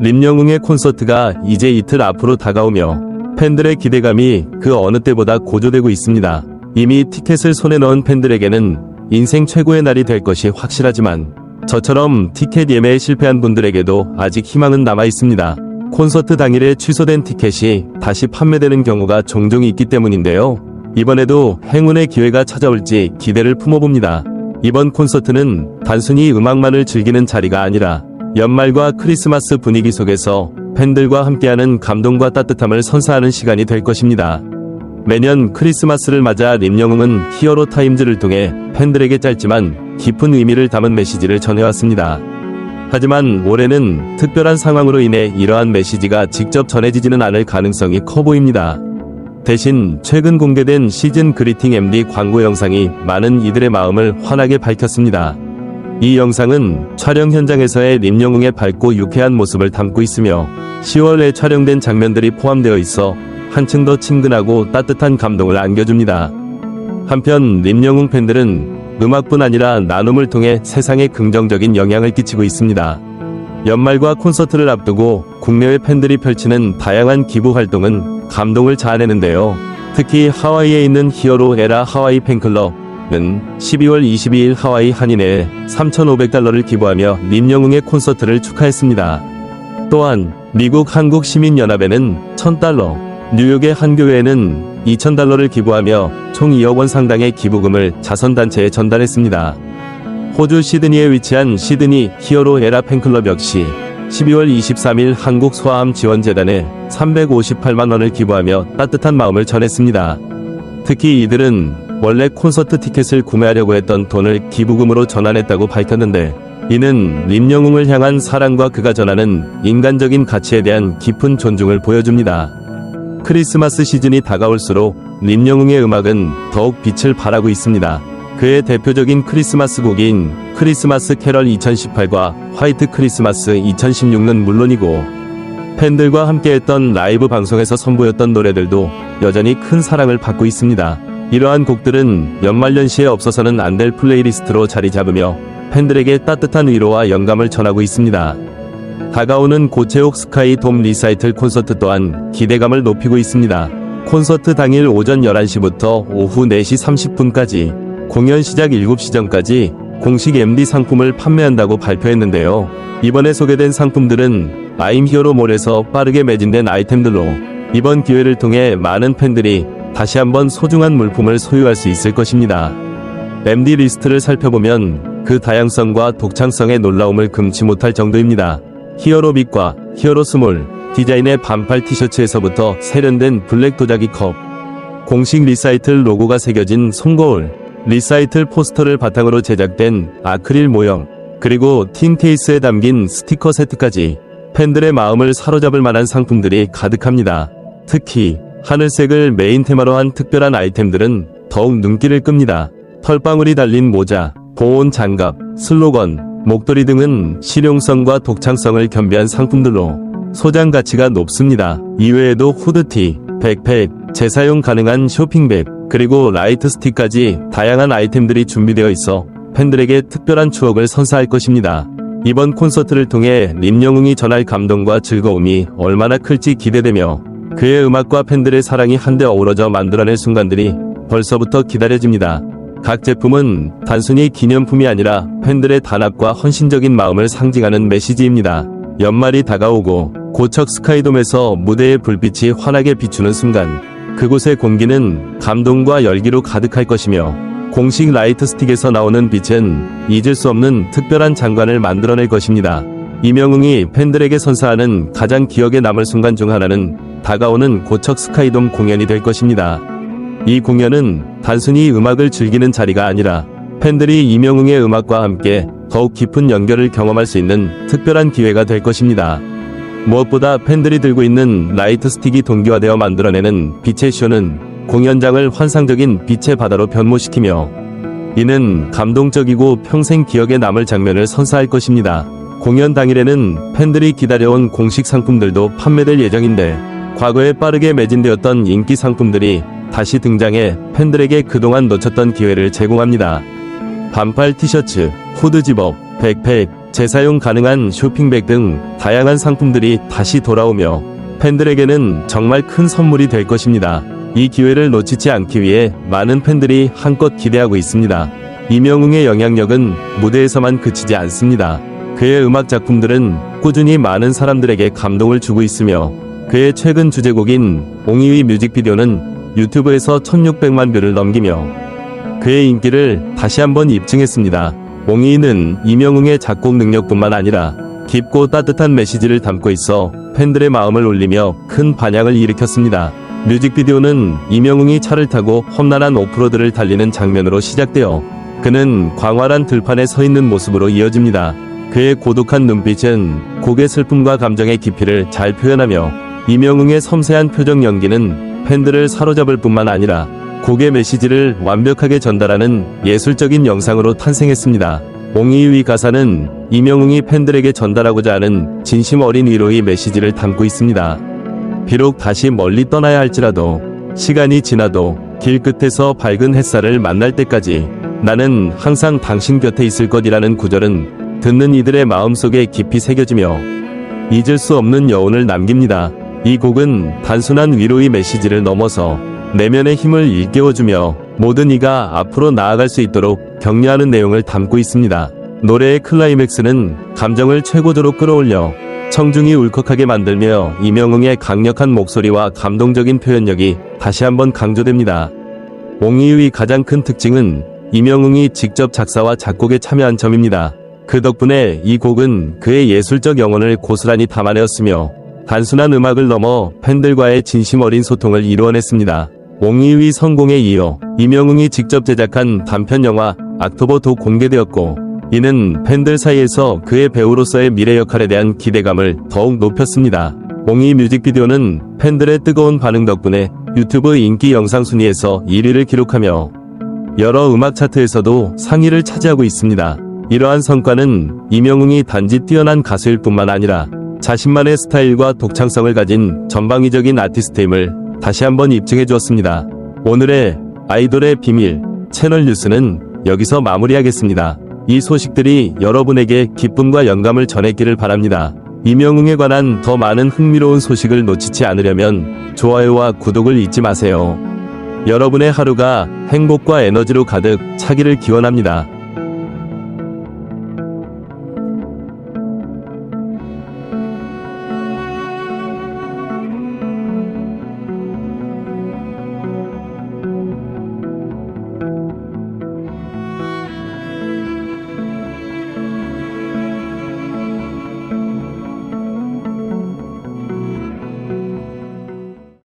림영웅의 콘서트가 이제 이틀 앞으로 다가오며 팬들의 기대감이 그 어느 때보다 고조되고 있습니다. 이미 티켓을 손에 넣은 팬들에게는 인생 최고의 날이 될 것이 확실하지만 저처럼 티켓 예매에 실패한 분들에게도 아직 희망은 남아 있습니다. 콘서트 당일에 취소된 티켓이 다시 판매되는 경우가 종종 있기 때문인데요. 이번에도 행운의 기회가 찾아올지 기대를 품어봅니다. 이번 콘서트는 단순히 음악만을 즐기는 자리가 아니라 연말과 크리스마스 분위기 속에서 팬들과 함께하는 감동과 따뜻함을 선사하는 시간이 될 것입니다. 매년 크리스마스를 맞아 림영웅은 히어로 타임즈를 통해 팬들에게 짧지만 깊은 의미를 담은 메시지를 전해왔습니다. 하지만 올해는 특별한 상황으로 인해 이러한 메시지가 직접 전해지지는 않을 가능성이 커 보입니다. 대신 최근 공개된 시즌 그리팅 MD 광고 영상이 많은 이들의 마음을 환하게 밝혔습니다. 이 영상은 촬영 현장에서의 림영웅의 밝고 유쾌한 모습을 담고 있으며 10월에 촬영된 장면들이 포함되어 있어 한층 더 친근하고 따뜻한 감동을 안겨줍니다. 한편 림영웅 팬들은 음악뿐 아니라 나눔을 통해 세상에 긍정적인 영향을 끼치고 있습니다. 연말과 콘서트를 앞두고 국내외 팬들이 펼치는 다양한 기부 활동은 감동을 자아내는데요. 특히 하와이에 있는 히어로 에라 하와이 팬클럽 은 12월 22일 하와이 한인회에 3,500달러를 기부하며 림영웅의 콘서트를 축하했습니다. 또한 미국 한국 시민연합회는 1,000달러, 뉴욕의 한 교회는 2,000달러를 기부하며 총 2억 원 상당의 기부금을 자선단체에 전달했습니다. 호주 시드니에 위치한 시드니 히어로 에라 팬클럽 역시 12월 23일 한국 소아암 지원재단에 358만 원을 기부하며 따뜻한 마음을 전했습니다. 특히 이들은 원래 콘서트 티켓을 구매하려고 했던 돈을 기부금으로 전환했다고 밝혔는데 이는 림영웅을 향한 사랑과 그가 전하는 인간적인 가치에 대한 깊은 존중을 보여줍니다. 크리스마스 시즌이 다가올수록 림영웅의 음악은 더욱 빛을 발하고 있습니다. 그의 대표적인 크리스마스 곡인 크리스마스 캐럴 2018과 화이트 크리스마스 2016는 물론이고 팬들과 함께했던 라이브 방송에서 선보였던 노래들도 여전히 큰 사랑을 받고 있습니다. 이러한 곡들은 연말연시에 없어서는 안 될 플레이리스트로 자리 잡으며 팬들에게 따뜻한 위로와 영감을 전하고 있습니다. 다가오는 고채옥 스카이 돔 리사이틀 콘서트 또한 기대감을 높이고 있습니다. 콘서트 당일 오전 11시부터 오후 4시 30분까지 공연 시작 7시 전까지 공식 MD 상품을 판매한다고 발표했는데요. 이번에 소개된 상품들은 아임 히어로 몰에서 빠르게 매진된 아이템들로 이번 기회를 통해 많은 팬들이 다시 한번 소중한 물품을 소유할 수 있을 것입니다. MD 리스트를 살펴보면 그 다양성과 독창성의 놀라움을 금치 못할 정도입니다. 히어로빅과 히어로 스몰, 디자인의 반팔 티셔츠에서부터 세련된 블랙 도자기 컵, 공식 리사이틀 로고가 새겨진 손거울, 리사이틀 포스터를 바탕으로 제작된 아크릴 모형, 그리고 틴 케이스에 담긴 스티커 세트까지 팬들의 마음을 사로잡을 만한 상품들이 가득합니다. 특히 하늘색을 메인 테마로 한 특별한 아이템들은 더욱 눈길을 끕니다. 털방울이 달린 모자, 보온 장갑, 슬로건, 목도리 등은 실용성과 독창성을 겸비한 상품들로 소장 가치가 높습니다. 이외에도 후드티, 백팩, 재사용 가능한 쇼핑백, 그리고 라이트 스틱까지 다양한 아이템들이 준비되어 있어 팬들에게 특별한 추억을 선사할 것입니다. 이번 콘서트를 통해 림영웅이 전할 감동과 즐거움이 얼마나 클지 기대되며 그의 음악과 팬들의 사랑이 한데 어우러져 만들어낼 순간들이 벌써부터 기다려집니다. 각 제품은 단순히 기념품이 아니라 팬들의 단합과 헌신적인 마음을 상징하는 메시지입니다. 연말이 다가오고 고척 스카이돔에서 무대의 불빛이 환하게 비추는 순간 그곳의 공기는 감동과 열기로 가득할 것이며 공식 라이트 스틱에서 나오는 빛은 잊을 수 없는 특별한 장관을 만들어낼 것입니다. 이명웅이 팬들에게 선사하는 가장 기억에 남을 순간 중 하나는 다가오는 고척 스카이돔 공연이 될 것입니다. 이 공연은 단순히 음악을 즐기는 자리가 아니라 팬들이 이명웅의 음악과 함께 더욱 깊은 연결을 경험할 수 있는 특별한 기회가 될 것입니다. 무엇보다 팬들이 들고 있는 라이트 스틱이 동기화되어 만들어내는 빛의 쇼는 공연장을 환상적인 빛의 바다로 변모시키며 이는 감동적이고 평생 기억에 남을 장면을 선사할 것입니다. 공연 당일에는 팬들이 기다려온 공식 상품들도 판매될 예정인데 과거에 빠르게 매진되었던 인기 상품들이 다시 등장해 팬들에게 그동안 놓쳤던 기회를 제공합니다. 반팔 티셔츠, 후드 집업, 백팩, 재사용 가능한 쇼핑백 등 다양한 상품들이 다시 돌아오며 팬들에게는 정말 큰 선물이 될 것입니다. 이 기회를 놓치지 않기 위해 많은 팬들이 한껏 기대하고 있습니다. 이명웅의 영향력은 무대에서만 그치지 않습니다. 그의 음악 작품들은 꾸준히 많은 사람들에게 감동을 주고 있으며 그의 최근 주제곡인 옹이의 뮤직비디오는 유튜브에서 1600만 뷰를 넘기며 그의 인기를 다시 한번 입증했습니다. 옹이는 이명웅의 작곡 능력뿐만 아니라 깊고 따뜻한 메시지를 담고 있어 팬들의 마음을 울리며 큰 반향을 일으켰습니다. 뮤직비디오는 이명웅이 차를 타고 험난한 오프로드를 달리는 장면으로 시작되어 그는 광활한 들판에 서 있는 모습으로 이어집니다. 그의 고독한 눈빛은 곡의 슬픔과 감정의 깊이를 잘 표현하며 이명웅의 섬세한 표정 연기는 팬들을 사로잡을 뿐만 아니라 곡의 메시지를 완벽하게 전달하는 예술적인 영상으로 탄생했습니다. 옹이의 가사는 이명웅이 팬들에게 전달하고자 하는 진심 어린 위로의 메시지를 담고 있습니다. 비록 다시 멀리 떠나야 할지라도 시간이 지나도 길 끝에서 밝은 햇살을 만날 때까지 나는 항상 당신 곁에 있을 것이라는 구절은 듣는 이들의 마음속에 깊이 새겨지며 잊을 수 없는 여운을 남깁니다. 이 곡은 단순한 위로의 메시지를 넘어서 내면의 힘을 일깨워주며 모든 이가 앞으로 나아갈 수 있도록 격려하는 내용을 담고 있습니다. 노래의 클라이맥스는 감정을 최고조로 끌어올려 청중이 울컥하게 만들며 이명웅의 강력한 목소리와 감동적인 표현력이 다시 한번 강조됩니다. 옹이의 가장 큰 특징은 이명웅이 직접 작사와 작곡에 참여한 점입니다. 그 덕분에 이 곡은 그의 예술적 영혼을 고스란히 담아내었으며 단순한 음악을 넘어 팬들과의 진심 어린 소통을 이루어냈습니다. 옹이의 성공에 이어 이명웅이 직접 제작한 단편 영화 악토버도 공개되었고 이는 팬들 사이에서 그의 배우로서의 미래 역할에 대한 기대감을 더욱 높였습니다. 옹이 뮤직비디오는 팬들의 뜨거운 반응 덕분에 유튜브 인기 영상 순위에서 1위를 기록하며 여러 음악 차트에서도 상위를 차지하고 있습니다. 이러한 성과는 이명웅이 단지 뛰어난 가수일 뿐만 아니라 자신만의 스타일과 독창성을 가진 전방위적인 아티스트임을 다시 한번 입증해 주었습니다. 오늘의 아이돌의 비밀 채널 뉴스는 여기서 마무리하겠습니다. 이 소식들이 여러분에게 기쁨과 영감을 전했기를 바랍니다. 이명웅에 관한 더 많은 흥미로운 소식을 놓치지 않으려면 좋아요와 구독을 잊지 마세요. 여러분의 하루가 행복과 에너지로 가득 차기를 기원합니다.